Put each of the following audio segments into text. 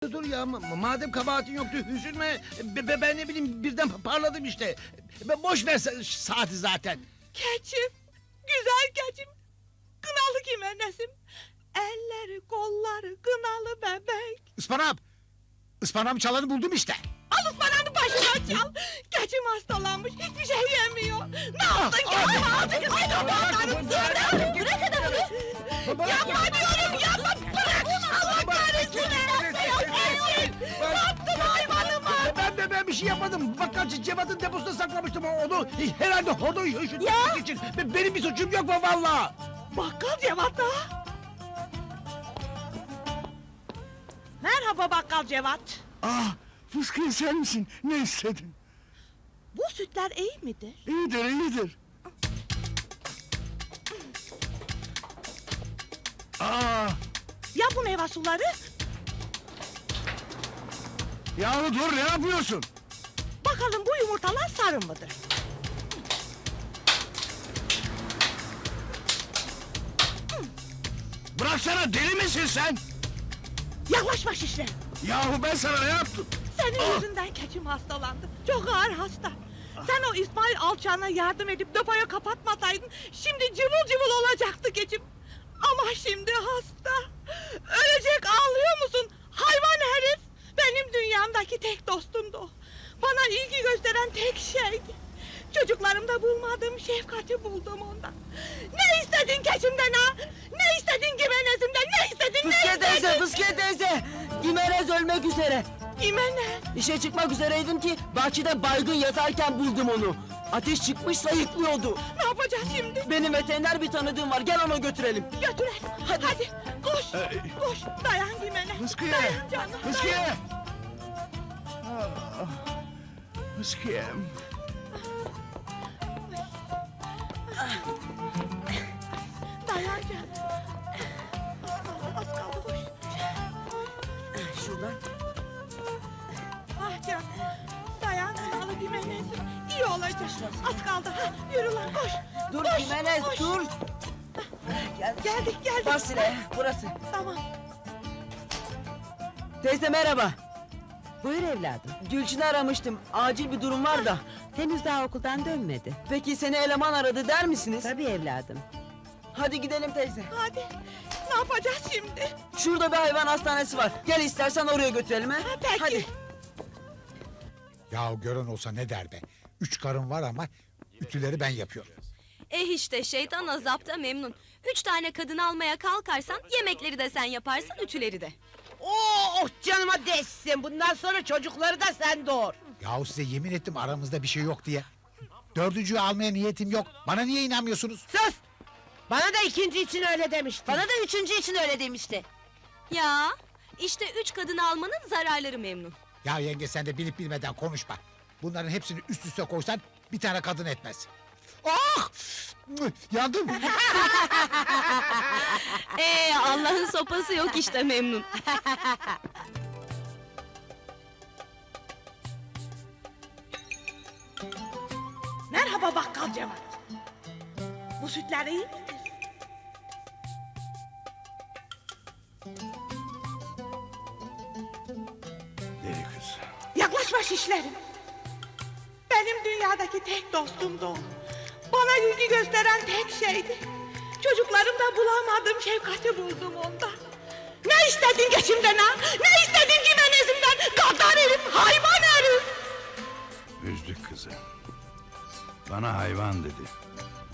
Dur ya ma- madem kabahatin yoktu üzülme. Be- be- ben ne bileyim birden parladım işte. Be- boş ver sa- saati zaten. Keçim, güzel keçim, kınalı kimenesim. Elleri kolları kınalı bebek. Ispanağım. Ispanağım çalanı buldum işte. Al ıspanağını başına çal. Bir şey yapmadım. Bakkalcı Cevat'ın deposunda saklamıştım onu. Herhalde orada üşütmek için. Be- Benim bir suçum yok mu valla? Bakkal Cevat da. Merhaba bakkal Cevat. Ah, Fıskiye sen misin? Ne istedin? Bu sütler iyi midir? İyidir, iyidir. Aa, Ya bu meyve suları? yahu dur ne yapıyorsun? Bakalım bu yumurtalar sarı mıdır? Bıraksana deli misin sen? Yaklaşma şişle. Yahu ben sana ne yaptım? Senin Ah! yüzünden keçim hastalandı. Çok ağır hasta. Sen o İsmail alçağına yardım edip depoyu kapatmasaydın... ...şimdi cıvıl cıvıl olacaktı keçim. Ama şimdi hasta. Ölecek ağlıyor musun? Hayvan herif. Benim dünyamdaki tek dostumdu o. Bana ilgi gösteren tek şeydi. Çocuklarımda bulmadığım şefkati buldum ondan. Ne istedin keçimden ha? Ne istedin gimenezimden? Ne istedin? Fıskiye ne istedin? teyze, Fıskiye teyze. Gimenez ölmek üzere. Gimenez. İşe çıkmak üzereydim ki bahçede baygın yatarken buldum onu. Ateş çıkmış sayıklıyordu. Ne yapacağız şimdi? Benim veteriner bir tanıdığım var. Gel onu götürelim. Götürelim. Hadi. Hadi. Koş. Koş. Dayan Gimene. Fıskiye, Dayan canım. dayan. Fıskiye. Ah, Fıskiye. Dayan. Az kaldı. Koş. Şuradan. Ah canım. Dayan kanalı Gimene'sin. İyi olacak. Az kaldı. Ha, yürü lan koş. Dur koş, dur. Gel. Geldik geldik. Bas silahı burası. Tamam. Teyze merhaba. Buyur evladım. Gülçin'i aramıştım. Acil bir durum var da. Henüz daha okuldan dönmedi. Peki seni eleman aradı der misiniz? Tabii evladım. Hadi gidelim teyze. Hadi. Ne yapacağız şimdi? Şurada bir hayvan hastanesi var. Gel istersen oraya götürelim ha. Ha, peki. Hadi. Ya gören olsa ne der be. Üç karın var ama ütüleri ben yapıyorum. Eh işte şeytan azapta memnun. Üç tane kadın almaya kalkarsan yemekleri de sen yaparsın ütüleri de. Oh canıma değsin. Bundan sonra çocukları da sen doğur. Yahu size yemin ettim aramızda bir şey yok diye. Dördüncüyü almaya niyetim yok. Bana niye inanmıyorsunuz? Sus! Bana da ikinci için öyle demiştin. Bana da üçüncü için öyle demişti. Ya işte üç kadın almanın zararları memnun. Ya yenge sen de bilip bilmeden konuşma. Bunların hepsini üst üste koysan bir tane kadın etmez. Ah! Yandım. Ee Allah'ın sopası yok işte memnun. Merhaba bakkal Cevat. Bu sütler iyi midir? Deli kız. Yaklaşma şişlerim. Benim dünyadaki tek dostumdu o. Bana ilgi gösteren tek şeydi. Çocuklarımda bulamadığım şefkati buldum onda. Ne istedin geçimden ha? Ne istedin gimenezimden? Gaddar herif, hayvan herif. Üzdük kızı. Bana hayvan dedi.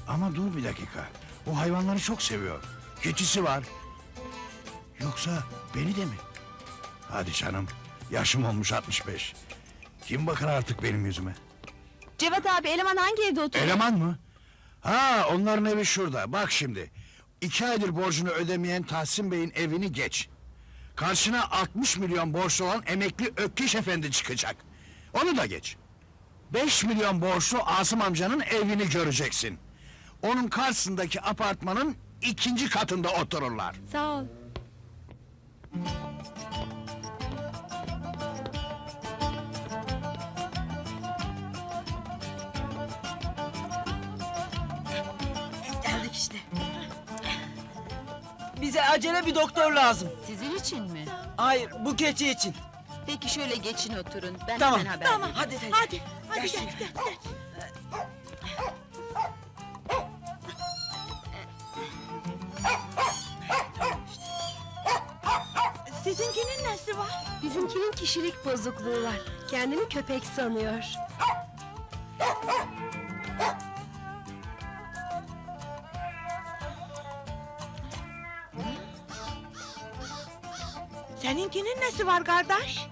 Ama dur bir dakika. O hayvanları çok seviyor. Keçisi var. Yoksa beni de mi? Hadi canım. Yaşım olmuş 65. Kim bakar artık benim yüzüme? Cevat abi eleman hangi evde oturuyor? Eleman mı? Ha onların evi şurada. Bak şimdi. İki aydır borcunu ödemeyen Tahsin Bey'in evini geç. Karşına 60 milyon borçlu olan emekli Ökkeş Efendi çıkacak. Onu da geç. 5 milyon borçlu Asım amcanın evini göreceksin. Onun karşısındaki apartmanın ikinci katında otururlar. Sağ ol. İşte. Bize acele bir doktor lazım. Sizin için mi? Hayır bu keçi için. Peki şöyle geçin oturun. Ben Tamam. hemen haber Tamam. Hadi teyze. Hadi. Hadi Gel geç geç. Sizinkinin nesi var? Bizimkinin kişilik bozukluğu var. Kendini köpek sanıyor. Seninkinin nesi var kardeş?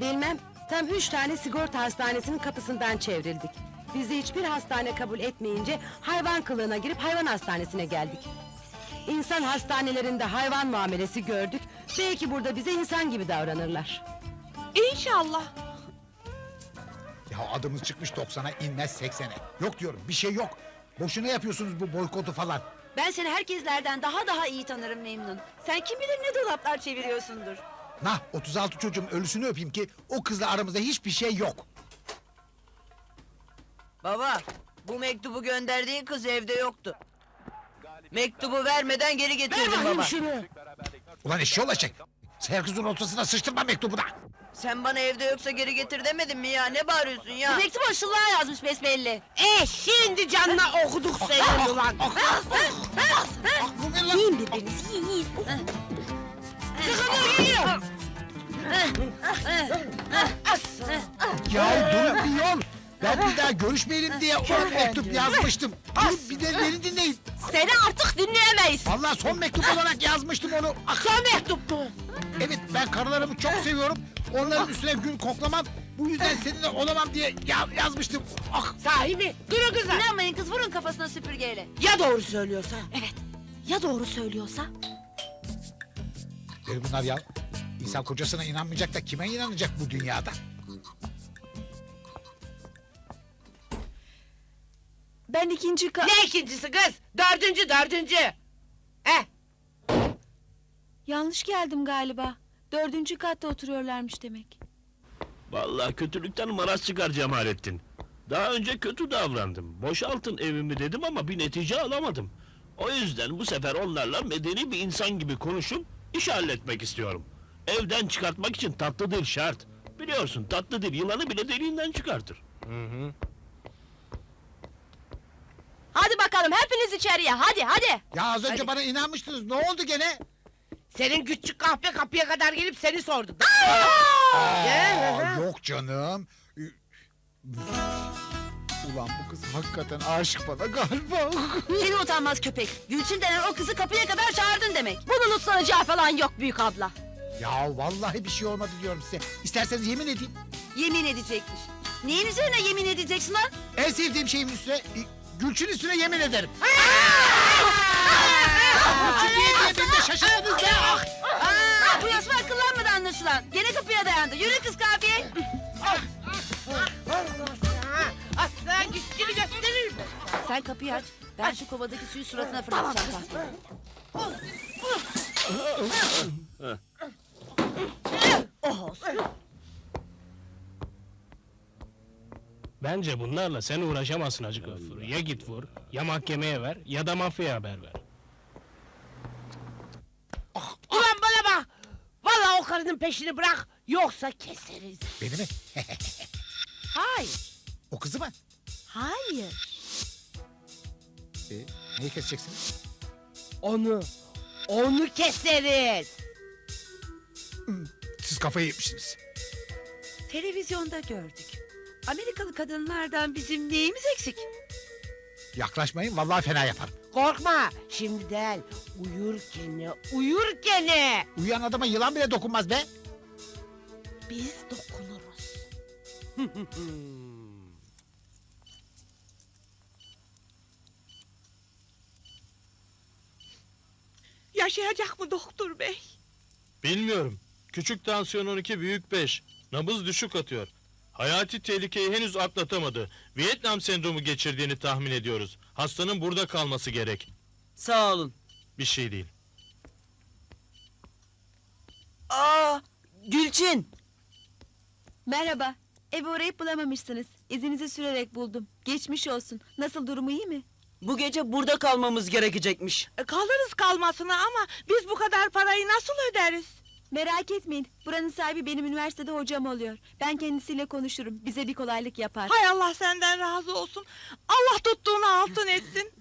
Bilmem, tam üç tane sigorta hastanesinin kapısından çevrildik. Bizi hiçbir hastane kabul etmeyince hayvan kılığına girip hayvan hastanesine geldik. İnsan hastanelerinde hayvan muamelesi gördük. Belki burada bize insan gibi davranırlar. İnşallah. Ya adımız çıkmış 90'a inmez 80'e. Yok diyorum bir şey yok. Boşuna yapıyorsunuz bu boykotu falan. Ben seni herkeslerden daha daha iyi tanırım Memnun. Sen kim bilir ne dolaplar çeviriyorsundur. Nah 36 çocuğum ölüsünü öpeyim ki o kızla aramızda hiçbir şey yok. Baba bu mektubu gönderdiğin kız evde yoktu. Mektubu vermeden geri getirdim baba. Ulan eşşi olacak. Herkesin ortasına sıçtırma mektubuna. Sen bana evde yoksa geri getir demedin mi ya? Ne bağırıyorsun ya? Bu mektubu Işıllığa yazmış besbelli. E şimdi canına okuduk seni ulan. Aklım lan. Yiyin birbirinizi yiyin yiyin. Ya durun bir yol. Ben bir daha görüşmeyelim diye o mektup yazmıştım. Dur bir de beni dinleyin. Seni artık dinleyemeyiz. Vallahi son mektup olarak yazmıştım onu. Ah, Son mektup mu? evet ben karılarımı çok seviyorum. Onların üstüne gül koklamam. Bu yüzden seninle olamam diye ya- yazmıştım. Ah Sahi mi? Durun kızlar. İnanmayın kız vurun kafasına süpürgeyle. Ya doğru söylüyorsa? Ya doğru söylüyorsa? Deli bunlar ya. İnsan kocasına inanmayacak da kime inanacak bu dünyada? Ben ikinci ka... Ne ikincisi kız? Dördüncü dördüncü. Eh Yanlış geldim galiba. Dördüncü katta oturuyorlarmış demek. Vallahi kötülükten maraz çıkar Cemalettin. Daha önce kötü davrandım. Boşaltın evimi dedim ama bir netice alamadım. O yüzden bu sefer onlarla medeni bir insan gibi konuşup iş halletmek istiyorum. Evden çıkartmak için tatlı dil şart. Biliyorsun tatlı dil yılanı bile deliğinden çıkartır. Hadi bakalım hepiniz içeriye hadi hadi. Ya az önce bana inanmıştınız. Ne oldu gene? Senin küçük kahpe kapıya kadar gelip seni sordu. Aa, yok canım. Ulan bu kız hakikaten aşık bana galiba. Seni utanmaz köpek. Gülçin denen o kızı kapıya kadar çağırdın demek. Bunun uslanacağı falan yok büyük abla. ya vallahi bir şey olmadı diyorum size. İsterseniz yemin edeyim. Yemin edecekmiş. Neyin üzerine yemin edeceksin lan? En sevdiğim şeyin üstüne, Gülçin üstüne yemin ederim. Gülçin diye diye beni de şaşırdınız be. Ah! Bu yasma akıllanmadı anlaşılan. Gene kapıya dayandı. Yürü kız kafiye. Aslan güçlü gösterir mi? Sen kapıyı aç. Ben şu kovadaki suyu suratına fırlatacağım. Bence bunlarla sen uğraşamazsın Hacı Gafur. Ya git vur, ya mahkemeye ver, ya da mafyaya haber ver. Ulan bana bak. Vallahi o karının peşini bırak. Yoksa keseriz. Beni mi? Hayır. O kızı mı? Hayır. E, neyi keseceksiniz? Onu. Onu keseriz. Siz kafayı yemişsiniz. Televizyonda gördük. Amerikalı kadınlardan bizim neyimiz eksik? Yaklaşmayın vallahi fena yaparım. Korkma. Şimdi değil. Uyurken, uyurken. Uyuyan adama yılan bile dokunmaz be. Biz dokunuruz. Yaşayacak mı doktor bey? Bilmiyorum. Küçük tansiyon 12, büyük 5. Nabız düşük atıyor. Hayati tehlikeyi henüz atlatamadı. Vietnam sendromu geçirdiğini tahmin ediyoruz. Hastanın burada kalması gerek. Sağ olun. Bir şey değil. Aa Gülçin. Merhaba. Evi arayıp bulamamışsınız. İzinizi sürerek buldum. Geçmiş olsun. Nasıl durumu iyi mi? Bu gece burada kalmamız gerekecekmiş. E, kalırız kalmasına ama biz bu kadar parayı nasıl öderiz? Merak etmeyin. Buranın sahibi benim üniversitede hocam oluyor. Ben kendisiyle konuşurum. Bize bir kolaylık yapar. Hay Allah senden razı olsun. Allah tuttuğunu altın etsin.